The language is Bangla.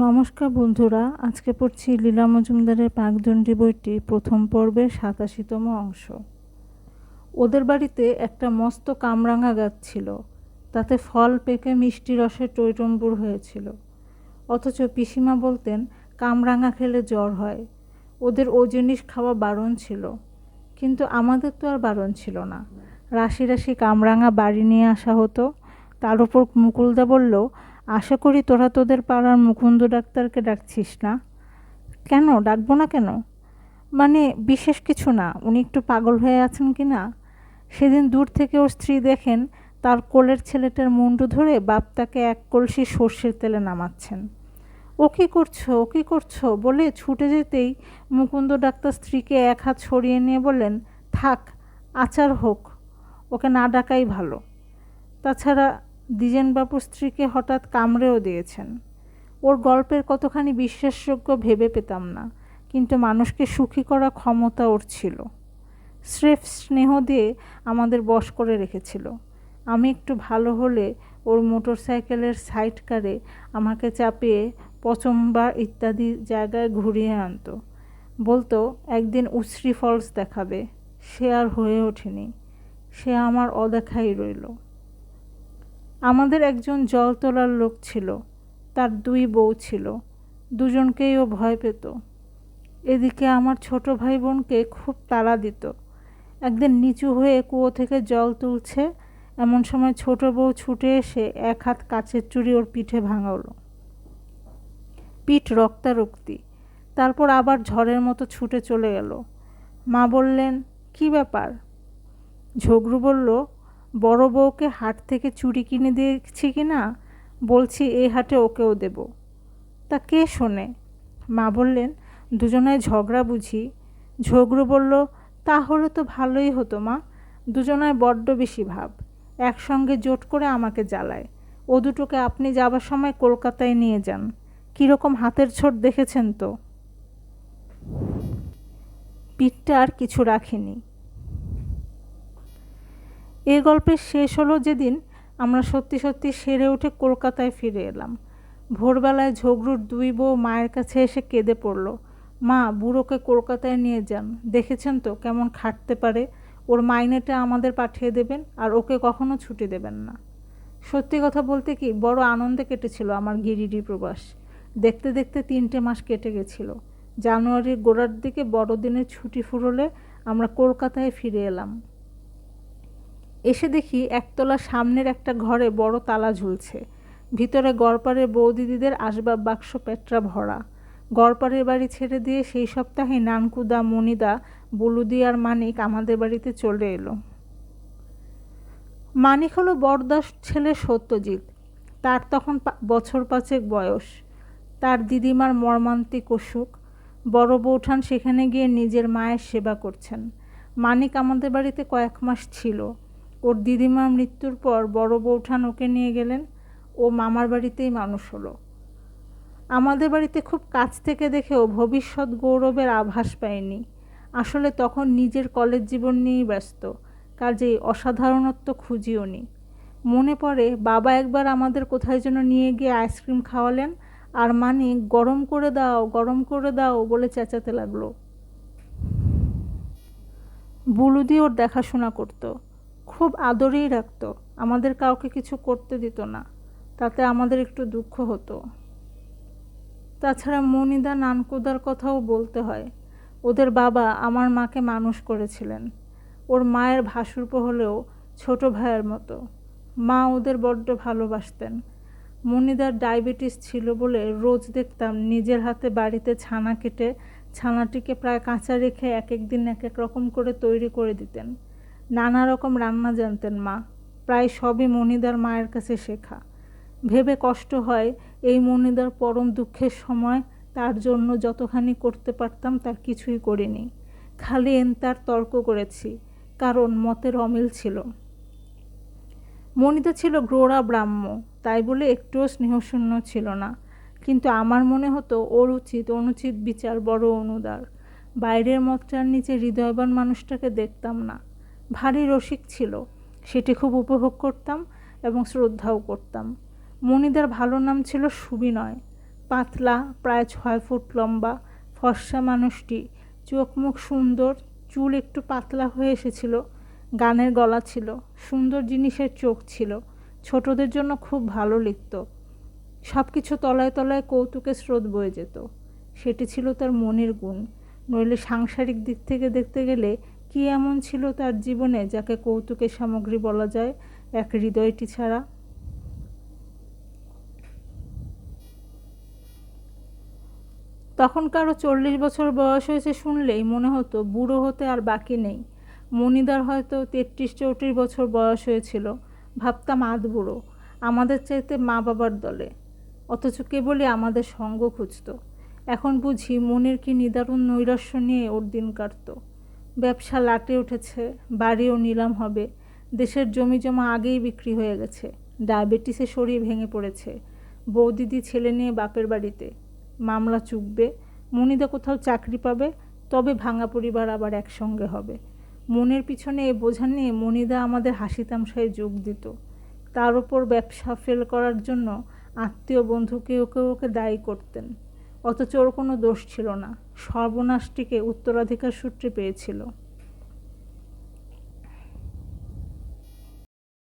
নমস্কার বন্ধুরা, আজকে পড়ছি লীলা মজুমদারের পাকদণ্ডী বইটি প্রথম পর্বের সাতাশিতম অংশ। ওদের বাড়িতে একটা মস্ত কামরাঙা গাছ ছিল। তাতে ফল পেকে মিষ্টি রসে টইটম্বুর হয়েছিল। অথচ পিসিমা বলতেন, কামরাঙা খেলে জ্বর হয়। ওদের ও জিনিস খাওয়া বারণ ছিল। কিন্তু আমাদের তো আর বারণ ছিল না। রাশি রাশি কামরাঙা বাড়ি নিয়ে আসা হতো। তার উপর মুকুলদা বলল আশা করি তোরা তোদের পাড়ার মুকুন্দ ডাক্তারকে ডাকছিস না। কেন? ডাকবো না কেন? মানে বিশেষ কিছু না। উনি একটু পাগল হয়ে আছেন কি না? সেদিন দূর থেকে ওর স্ত্রী দেখেন, তার কোলের ছেলেটার মুন্ডু ধরে বাপ তাকে এক কলসি সর্ষের তেলে নামাচ্ছেন। ও কী করছ? ও কী করছ? বলে ছুটে যেতেই মুকুন্দ ডাক্তার স্ত্রীকে এক হাত সরিয়ে নিয়ে বললেন, থাক, আচার হোক। ওকে না ডাকাই ভালো। তাছাড়া দ্বিজেনবাবুর স্ত্রীকে হঠাৎ কামড়েও দিয়েছেন। ওর গল্পের কতখানি বিশ্বাসযোগ্য ভেবে পেতাম না, কিন্তু মানুষকে সুখী করা ক্ষমতা ওর ছিল। স্রেফ স্নেহ দিয়ে আমাদের বশ করে রেখেছিল। আমি একটু ভালো হলে ওর মোটর সাইকেলের সাইড কারে আমাকে চাপিয়ে পচম্বা ইত্যাদি জায়গায় ঘুরিয়ে আনতো। বলতো, একদিন উশ্রী ফলস দেখাবে। সে আর হয়ে ওঠেনি। সে আমার অদেখাই রইল। আমাদের একজন জল তোলার লোক ছিল, তার দুই বউ ছিল, দুজনকেই ও ভয় পেত। এদিকে আমার ছোট ভাই বোনকে খুব তাড়া দিত। একদিন নিচু হয়ে কুয়ো থেকে জল তুলছে, এমন সময় ছোট বউ ছুটে এসে এক হাত কাচের চুড়ি ওর পিঠে ভাঙালো। পিঠ রক্তারক্তি। তারপর আবার ঝড়ের মতো ছুটে চলে গেল মা বললেন, কি ব্যাপার? ঝগড়ু বলল বড় বউকে হাট থেকে চুড়ি কিনে দিয়েছি কি না? বলছি, এই হাটে ওকেও দেব। তা কে শোনে? মা বললেন, দুজনায় ঝগড়া বুঝি। ঝগড়ু বলল, তাহলে তো ভালোই হতো মা। দুজনায় বড্ড বেশি ভাব। একসঙ্গে জোট করে আমাকে জ্বালায়। ও দুটোকে আপনি যাবার সময় কলকাতায় নিয়ে যান। কীরকম হাতের ছোট দেখেছেন তো? পিঠটা আর কিছু রাখিনি। এই গল্পের শেষ হলো যেদিন আমরা সত্যি সত্যি সেরে উঠে কলকাতায় ফিরে এলাম। ভোরবেলায় ঝগড়ুর দুই বউ মায়ের কাছে এসে কেঁদে পড়ল। মা, বুড়োকে কলকাতায় নিয়ে যান। দেখেছেন তো কেমন খাটতে পারে। ওর মাইনেটা আমাদের পাঠিয়ে দেবেন আর ওকে কখনো ছুটি দেবেন না। সত্যি কথা বলতে কি, বড় আনন্দে কেটেছিল আমার গিরিডি প্রবাস। দেখতে দেখতে তিনটে মাস কেটে গেছিল। জানুয়ারির গোড়ার দিকে বড়দিনের ছুটি ফুরলে আমরা কলকাতায় ফিরে এলাম। এসে দেখি একতলা সামনের একটা ঘরে বড় তালা ঝুলছে। ভিতরে গড়পাড়ের বৌদিদিদের আসবাব বাক্স পেটরা ভরা। গড়পাড়ের বাড়ি ছেড়ে দিয়ে সেই সপ্তাহে নানকুদা মনিদা বুলুদি আর মানিক আমাদের বাড়িতে চলে এলো। মানিক হলো বরদাস ছেলে সত্যজিৎ। তার তখন বছর পাঁচেক বয়স। তার দিদিমার মর্মান্তিক অসুখ। বড় বৌঠান সেখানে গিয়ে নিজের মায়ের সেবা করছেন। মানিক আমাদের বাড়িতে কয়েক মাস ছিল। ওর দিদিমার মৃত্যুর পর বড় বৌঠান ওকে নিয়ে গেলেন ও মামার বাড়িতেই মানুষ হলো। আমাদের বাড়িতে খুব কাছ থেকে দেখেও ভবিষ্যৎ গৌরবের আভাস পায়নি। আসলে তখন নিজের কলেজ জীবন নিয়েই ব্যস্ত কাজেই অসাধারণত্ব খুঁজিও নি। মনে পড়ে, বাবা একবার আমাদের কোথায় যেন নিয়ে গিয়ে আইসক্রিম খাওয়ালেন, আর মানে গরম করে দাও, গরম করে দাও বলে চেঁচাতে লাগল। বুলুদি ওর দেখাশোনা করতো। খুব আদরেই রাখত। আমাদের কাউকে কিছু করতে দিত না। তাতে আমাদের একটু দুঃখ হতো। তাছাড়া মনিদা, নানকুদার কথাও বলতে হয়। ওদের বাবা আমার মাকে মানুষ করেছিলেন। ওর মায়ের ভাসুরপ হলেও ছোট ভাইয়ের মতো। মা ওদের বড্ড ভালোবাসতেন। মনিদার ডায়াবেটিস ছিল বলে রোজ দেখতাম নিজের হাতে বাড়িতে ছানা কেটে, ছানাটিকে প্রায় কাঁচা রেখে এক এক দিন এক এক রকম করে তৈরি করে দিতেন। নানা রকম রান্না জানতেন মা। প্রায় সবই মনিদার মায়ের কাছে শেখা। ভেবে কষ্ট হয় এই মনিদার পরম দুঃখের সময় তার জন্য যতখানি করতে পারতাম তার কিছুই করিনি। খালি এন তার তর্ক করেছি, কারণ মতের অমিল ছিল। মনিদা ছিল গ্রোড়া ব্রাহ্ম, তাই বলে একটুও স্নেহশূন্য ছিল না। কিন্তু আমার মনে হতো ওর উচিত, অনুচিত বিচার বড় অনুদার। বাইরের মতটার নিচে হৃদয়বান মানুষটাকে দেখতাম না। ভারী রসিক ছিল। সেটি খুব উপভোগ করতাম এবং শ্রদ্ধাও করতাম। মনিদার ভালো নাম ছিল সুবিনয়। পাতলা, প্রায় ছয় ফুট লম্বা, ফর্সা মানুষটি। চোখ মুখ সুন্দর, চুল একটু পাতলা হয়ে এসেছিল, গানের গলা ছিল, সুন্দর জিনিসের চোখ ছিল, ছোটদের জন্য খুব ভালো লিখত। সব কিছু তলায় তলায় কৌতুকের স্রোত বয়ে যেত। সেটি ছিল তার মনের গুণ। নইলে সাংসারিক দিক থেকে দেখতে গেলে কি এমন ছিল তার জীবনে যাকে কৌতুকের সামগ্রী বলা যায় এক হৃদয়টি ছাড়া? তখন কারও চল্লিশ বছর বয়স হয়েছে শুনলেই মনে হতো বুড়ো হতে আর বাকি নেই। মনিদার হয়তো তেত্রিশ চৌত্রিশ বছর বয়স হয়েছিল। ভাবতাম আধ বুড়ো, আমাদের চাইতে মা বাবার দলে। অথচ কেবলই আমাদের সঙ্গ খুঁজত। এখন বুঝি মনের কি নিদারুণ নৈরাশ্য নিয়ে ওর দিন কাটত। ব্যবসা লাটে উঠেছে, বাড়িও নিলাম হবে। দেশের জমি জমা আগেই বিক্রি হয়ে গেছে। ডায়াবেটিসে শরীর ভেঙে পড়েছে। বৌদিদি ছেলে নিয়ে বাপের বাড়িতে। মামলা চুকবে। মনিদা কোথাও চাকরি পাবে, তবে ভাঙা পরিবার আবার একসঙ্গে হবে। মনের পিছনে এ বোঝা নিয়ে মনিদা আমাদের হাসি তামশায় যোগ দিত। তার ওপর ব্যবসা ফেল করার জন্য আত্মীয় বন্ধুকে ওকে ওকে দায়ী করতেন। অথচ ওর কোনো দোষ ছিল না। সর্বনাশটিকে উত্তরাধিকার সূত্রে পেয়েছিল।